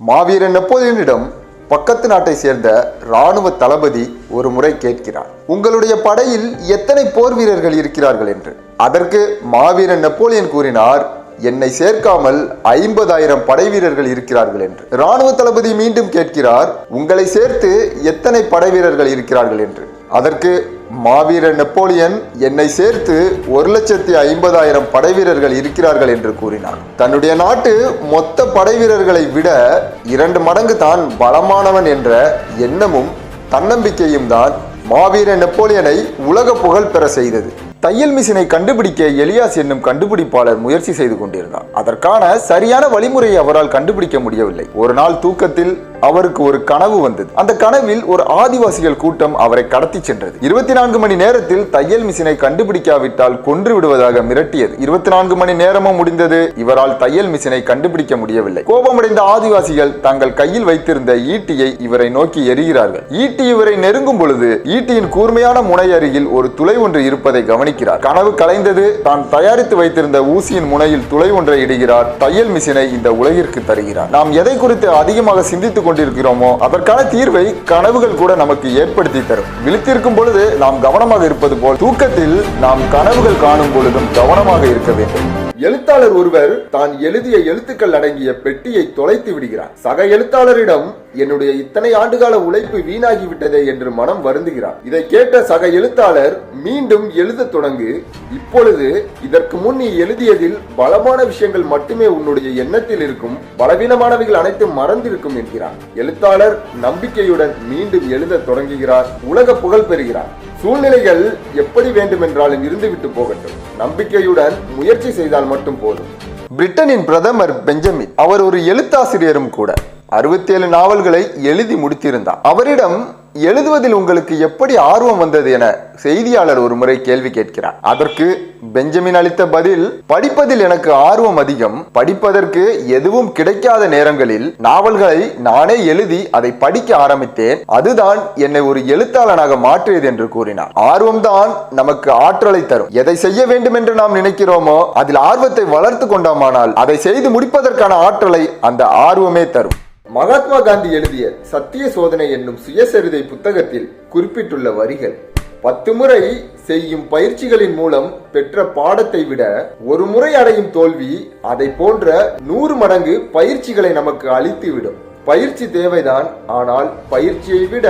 மாவீரன் நெப்போலியனிடம் பக்கத்து நாட்டை சேர்ந்த இராணுவ தளபதி ஒரு முறை கேட்கிறார். உங்களுடைய படையில் எத்தனை போர் வீரர்கள் இருக்கிறார்கள்? என்று. அதற்கு மாவீரன் நெப்போலியன் கூறினார் என்னை சேர்க்காமல் ஐம்பதாயிரம் படை வீரர்கள் இருக்கிறார்கள் என்று. இராணுவ தளபதி மீண்டும் கேட்கிறார் உங்களை சேர்த்து எத்தனை படை வீரர்கள் இருக்கிறார்கள்? என்று. அதற்கு மாவீர நெப்போலியன் என்னை சேர்த்து ஒரு லட்சத்தி ஐம்பதாயிரம் படைவீரர்கள் இருக்கிறார்கள் என்று கூறினார் தன்னுடைய நாட்டு மொத்த படைவீரர்களை விட இரண்டு மடங்கு தான் பலமானவன் என்ற எண்ணமும் தன்னம்பிக்கையும் தான் மாவீர நெப்போலியனை உலக புகழ் பெற செய்தது. தையல் மிஷினை கண்டுபிடிக்க எலியாஸ் என்னும் கண்டுபிடிப்பாளர் முயற்சி செய்து கொண்டிருந்தார் அதற்கான சரியான வழிமுறையை அவரால் கண்டுபிடிக்க முடியவில்லை. ஒரு நாள் தூக்கத்தில் அவருக்கு ஒரு கனவு வந்தது. அந்த கனவில் ஒரு ஆதிவாசிகள் கூட்டம் அவரை கடத்தி சென்றது. இருபத்தி நான்கு மணி நேரத்தில் தையல் மிஷினை கண்டுபிடிக்காவிட்டால் கொன்று விடுவதாக மிரட்டியது. இருபத்தி நான்கு மணி நேரமும் முடிந்தது. இவரால் தையல் மிஷினை கண்டுபிடிக்க முடியவில்லை. கோபமடைந்த ஆதிவாசிகள் தங்கள் கையில் வைத்திருந்த ஈட்டியை இவரை நோக்கி எறிகிறார்கள். ஈட்டி இவரை நெருங்கும் பொழுது ஈட்டியின் கூர்மையான முனை அருகில் ஒரு துளை ஒன்று இருப்பதை கவனிக்கிறார். கனவு கலைந்தது. தான் தயாரித்து வைத்திருந்த ஊசியின் முனையில் துளை ஒன்றை இடுகிறார். தையல் மிஷினை இந்த உலகிற்கு தருகிறார். நாம் எதை குறித்து அதிகமாக சிந்தித்துக் கொண்டிருக்கிறோமோ? அதற்கான தீர்வை கனவுகள் கூட நமக்கு ஏற்படுத்தி தரும். விழித்திருக்கும் பொழுது நாம் கவனமாக இருப்பது போல் தூக்கத்தில் நாம் கனவுகள் காணும் பொழுதும் கவனமாக இருக்க வேண்டும். எழுத்தாளர் ஒருவர் தான் எழுதிய எழுத்துக்கள் அடங்கிய பெட்டியை தொலைத்து விடுகிறார். சக எழுத்தாளரிடம் என்னுடைய இத்தனை ஆண்டுகால உழைப்பு வீணாகி விட்டதே என்று மனம் வருந்துகிறார். இதை கேட்ட சக எழுத்தாளர் மீண்டும் எழுத தொடங்கு. இப்பொழுது இதற்கு முன் நீ எழுதியதில் பலமான விஷயங்கள் மட்டுமே உன்னுடைய எண்ணத்தில் இருக்கும். பலவீனமானவைகள் அனைத்தும் மறந்திருக்கும் என்கிறார். எழுத்தாளர் நம்பிக்கையுடன் மீண்டும் எழுத தொடங்குகிறார். உலக புகழ் பெறுகிறார். சூழ்நிலைகள் எப்படி வேண்டுமென்றாலும் இருந்துவிட்டு போகட்டும். நம்பிக்கையுடன் முயற்சி செய்தால் மட்டும் போதும். பிரிட்டனின் பிரதமர் பெஞ்சமின் அவர் ஒரு எழுத்தாசிரியரும் கூட. அறுபத்தி ஏழு நாவல்களை எழுதி முடித்திருந்தார் அவரிடம் எழுதுவதில் உங்களுக்கு எப்படி ஆர்வம் வந்தது என செய்தியாளர் ஒரு முறை கேள்வி கேட்கிறார். அதற்கு பெஞ்சமின் அளித்த பதில் படிப்பதில் எனக்கு ஆர்வம் அதிகம். படிப்பதற்கு எதுவும் கிடைக்காத நேரங்களில் நாவல்களை நானே எழுதி அதை படிக்க ஆரம்பித்தேன். அதுதான் என்னை ஒரு எழுத்தாளனாக மாற்றியது என்று கூறினார். ஆர்வம்தான் நமக்கு ஆற்றலை தரும். எதை செய்ய வேண்டும் என்று நாம் நினைக்கிறோமோ அதில் ஆர்வத்தை வளர்த்து கொண்டோமானால் அதை செய்து முடிப்பதற்கான ஆற்றலை அந்த ஆர்வமே தரும். மகாத்மா காந்தி எழுதிய சத்திய சோதனை என்னும் சுயசரிதை புத்தகத்தில் குறிப்பிட்டுள்ள வரிகள் பத்து முறை செய்யும் பயிற்சிகளின் மூலம் பெற்ற பாடத்தை விட ஒரு முறை அடையும் தோல்வி அதை போன்ற நூறு மடங்கு பயிற்சிகளை நமக்கு அளித்துவிடும். பயிற்சி தேவைதான் ஆனால் பயிற்சியை விட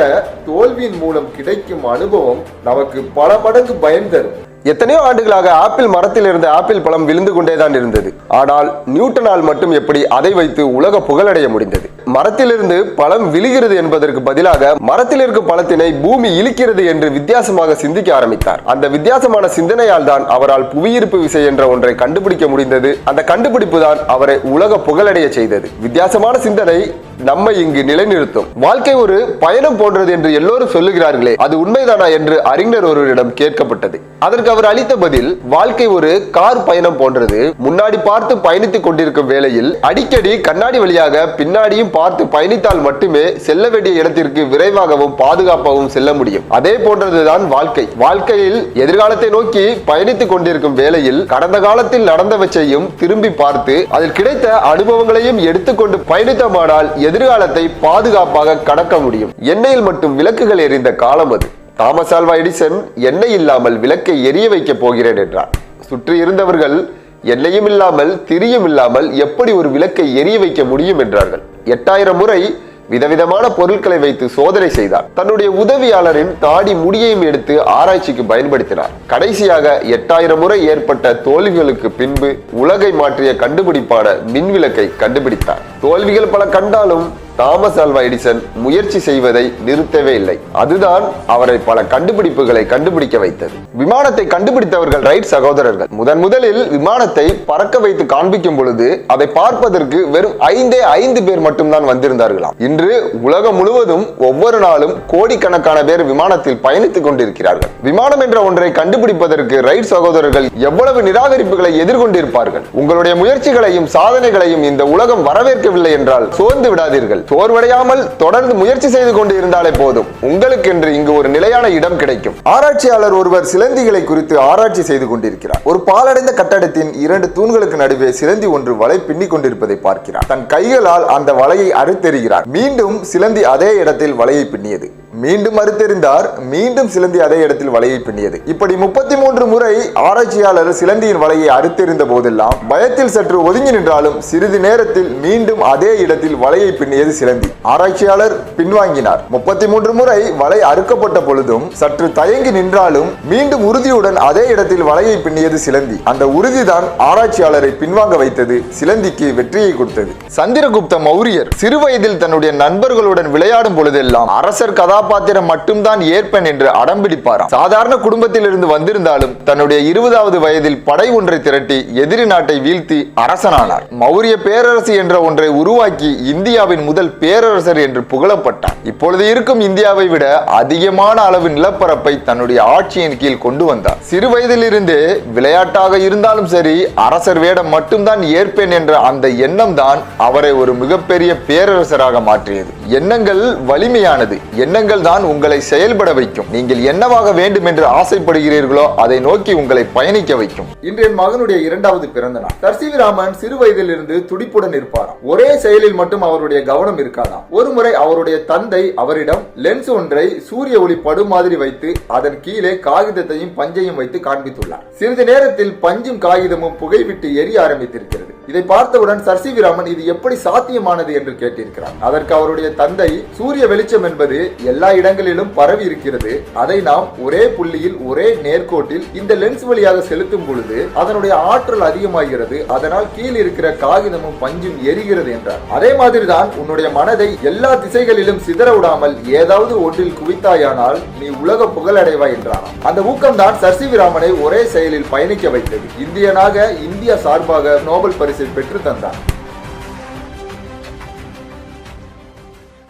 தோல்வியின் மூலம் கிடைக்கும் அனுபவம் நமக்கு பல மடங்கு பயன் தரும். எத்தனையோ ஆண்டுகளாக ஆப்பிள் மரத்தில் இருந்த ஆப்பிள் பழம் விழுந்து கொண்டேதான் இருந்தது. ஆனால் நியூட்டனால் மட்டும் எப்படி அதை வைத்து உலக புகழடைய முடிந்தது. மரத்திலிருந்து பழம் விழுகிறது என்பதற்கு பதிலாக மரத்தில் இருக்கும் பழத்தினை பூமி இழுக்கிறது என்று வித்தியாசமாக சிந்திக்க ஆரம்பித்தார். அந்த வித்தியாசமான சிந்தனையால் தான் அவரால் புவியீர்ப்பு விசை என்ற ஒன்றை கண்டுபிடிக்க முடிந்தது. அந்த கண்டுபிடிப்பு தான் அவரை உலக புகழடைய செய்தது. வித்தியாசமான சிந்தனை நம்மை இங்கு நிலைநிறுத்தும். வாழ்க்கை ஒரு பயணம் போன்றது என்று எல்லோரும் சொல்லுகிறார்களே அது உண்மைதானா என்று அறிஞர் ஒருவரிடம் கேட்கப்பட்டது. அதற்கு அவர் அளித்த பதில் வாழ்க்கை ஒரு கார் பயணம் போன்றது. முன்னாடி பார்த்து பயணித்துக் கொண்டிருக்கும் வேளையில் அடிக்கடி கண்ணாடி வழியாக பின்னாடியும் பார்த்து பயணித்தால் மட்டுமே செல்ல வேண்டிய இடத்திற்கு விரைவாகவும் பாதுகாப்பாகவும் செல்ல முடியும். அதே போன்றதுதான் வாழ்க்கை. வாழ்க்கையில் எதிர்காலத்தை நோக்கி பயணித்துக் கொண்டிருக்கும் வேளையில் கடந்த காலத்தில் நடந்தவற்றையும் திரும்பி பார்த்து அதில் கிடைத்த அனுபவங்களையும் எடுத்துக்கொண்டு பயணித்தமானால் எதிர்காலத்தை பாதுகாப்பாக கடக்க முடியும். எண்ணெயில் மட்டும் விளக்குகள் எரிந்த காலம் அது. தாமஸ் ஆல்வா எடிசன் எண்ணெய் இல்லாமல் விளக்கை எரிய வைக்கப் போகிறேன் என்றார். சுற்றி இருந்தவர்கள் எண்ணெயும் இல்லாமல் திரியும் இல்லாமல் எப்படி ஒரு விளக்கை எரிய வைக்க முடியும் என்றார்கள். எட்டாயிரம் முறை விதவிதமான பொருட்களை வைத்து சோதனை செய்தார். தன்னுடைய உதவியாளரின் தாடி முடியையும் எடுத்து ஆராய்ச்சிக்கு பயன்படுத்தினார். கடைசியாக எட்டாயிரம் முறை ஏற்பட்ட தோல்விகளுக்கு பின்பு உலகை மாற்றிய கண்டுபிடிப்பான மின்விளக்கை கண்டுபிடித்தார். தோல்விகள் பல கண்டாலும் தாமஸ் ஆல்வா எடிசன் முயற்சி செய்வதை நிறுத்தவே இல்லை. அதுதான் அவரை பல கண்டுபிடிப்புகளை கண்டுபிடிக்க வைத்தது. விமானத்தை கண்டுபிடித்தவர்கள் ரைட் சகோதரர்கள். முதன் முதலில் விமானத்தை பறக்க வைத்து காண்பிக்கும் பொழுது அதை பார்ப்பதற்கு வெறும் ஐந்தே ஐந்து பேர் மட்டும்தான் வந்திருந்தார்களாம். இன்று உலகம் முழுவதும் ஒவ்வொரு நாளும் கோடிக்கணக்கான பேர் விமானத்தில் பயணித்துக் கொண்டிருக்கிறார்கள். விமானம் என்ற ஒன்றை கண்டுபிடிப்பதற்கு ரைட் சகோதரர்கள் எவ்வளவு நிராகரிப்புகளை எதிர்கொண்டிருப்பார்கள். உங்களுடைய முயற்சிகளையும் சாதனைகளையும் இந்த உலகம் வரவேற்கவில்லை என்றால் சோர்ந்து விடாதீர்கள். சோர்வடையாமல் தொடர்ந்து முயற்சி செய்து கொண்டு இருந்தாலே போதும். உங்களுக்கென்று இங்கு ஒரு நிலையான இடம் கிடைக்கும். ஆராய்ச்சியாளர் ஒருவர் சிலந்திகளை குறித்து ஆராய்ச்சி செய்து கொண்டிருக்கிறார். ஒரு பாலடைந்த கட்டடத்தின் இரண்டு தூண்களுக்கு நடுவே சிலந்தி ஒன்று வலை பின்னிக் கொண்டிருப்பதை பார்க்கிறார். தன் கைகளால் அந்த வலையை அறுத்தெறிகிறார். மீண்டும் சிலந்தி அதே இடத்தில் வலையை பின்னியது. மீண்டும் அறுத்தெறிந்தார். மீண்டும் சிலந்தி அதே இடத்தில் வலையை பின்னியது. இப்படி முப்பத்தி மூன்று முறை ஆராய்ச்சியாளர் சிலந்தியின் வலையை அறுத்தெறிந்த போதெல்லாம் பயத்தில் சற்று ஒதுங்கி நின்றாலும் சிறிது நேரத்தில் மீண்டும் அதே இடத்தில் வலையை பின்னியது சிலந்தி. ஆராய்ச்சியாளர் பின்வாங்கினார். முப்பத்தி மூன்று முறை வலை அறுக்கப்பட்ட பொழுதும் சற்று தயங்கி நின்றாலும் மீண்டும் உறுதியுடன் அதே இடத்தில் வலையை பின்னியது சிலந்தி. அந்த உறுதிதான் ஆராய்ச்சியாளரை பின்வாங்க வைத்தது சிலந்திக்கு வெற்றியை கொடுத்தது. சந்திரகுப்த மௌரியர் சிறுவயதில் தன்னுடைய நண்பர்களுடன் விளையாடும் பொழுதெல்லாம் அரசர் கதாபாத்திரம் மட்டும்தான் ஏற்பேன் என்று அடம்பிடிப்பாராம் சாதாரண குடும்பத்தில் இருந்து வந்திருந்தாலும் தன்னுடைய இருபதாவது வயதில் படை ஒன்றை திரட்டி எதிரி நாட்டை வீழ்த்தி அரசனானார். மௌரிய பேரரசு என்ற ஒன்றை உருவாக்கி இந்தியாவின் முதல் பேரரசர் என்று புகழப்பட்டார். இப்பொழுது இருக்கும் இந்தியாவை விட அதிகமான அளவு நிலப்பரப்பை தன்னுடைய ஆட்சியின் கீழ் கொண்டு வந்தார். சிறு வயதிலிருந்தே விளையாட்டாக இருந்தாலும் சரி அரசர் வேடம் மட்டும்தான் ஏற்பேன் என்ற அந்த எண்ணம் தான் அவரை ஒரு மிகப்பெரிய பேரரசராக மாற்றியது. எண்ணங்கள் வலிமையானது. எண்ணங்கள் தான் உங்களை செயல்பட வைக்கும். நீங்கள் என்னவாக வேண்டும் என்று ஆசைப்படுகிறீர்களோ அதை நோக்கி உங்களை பயணிக்க வைக்கும். இன்றைய மகனுடைய இரண்டாவது பிறந்த நாள். தர்சிவிராமன் சிறு வயதிலிருந்து துடிப்புடன் இருப்பார் ஒரே செயலில் மட்டும் அவருடைய கவனம் இருக்காதாம் ஒரு முறை அவருடைய தந்தை அவரிடம் லென்ஸ் ஒன்றை சூரிய ஒளி படு மாதிரி வைத்து அதன் கீழே காகிதத்தையும் பஞ்சையும் வைத்து காண்பித்துள்ளார். சிறிது நேரத்தில் பஞ்சும் காகிதமும் புகைவிட்டு எரிய ஆரம்பித்திருக்கிறது. இதை பார்த்தவுடன் சர்சிவிராமன் இது எப்படி சாத்தியமானது? என்று கேட்டிருக்கிறார் அதற்கு அவருடைய தந்தை சூரிய வெளிச்சம் என்பது எல்லா இடங்களிலும் பரவி இருக்கிறது. அதை நாம் ஒரே புள்ளியில் ஒரே நேர்கோட்டில் இந்த லென்ஸ் வழியாக செலுத்தும் பொழுது அதனுடைய ஆற்றல் அதிகமாகிறது. அதனால் கீழ் இருக்கிற காகிதமும் பஞ்சும் எரிகிறது என்றார். அதே மாதிரிதான் உன்னுடைய மனதை எல்லா திசைகளிலும் சிதற விடாமல் ஏதாவது ஒன்றில் குவித்தாயானால் நீ உலக புகழடைவாய் என்றாராம் அந்த ஊக்கம்தான் சர்சிவிராமனை ஒரே செயலில் பயணிக்க வைத்தது. இந்தியனாக இந்தியா சார்பாக நோபல் பரிசு பெற்று தந்தார்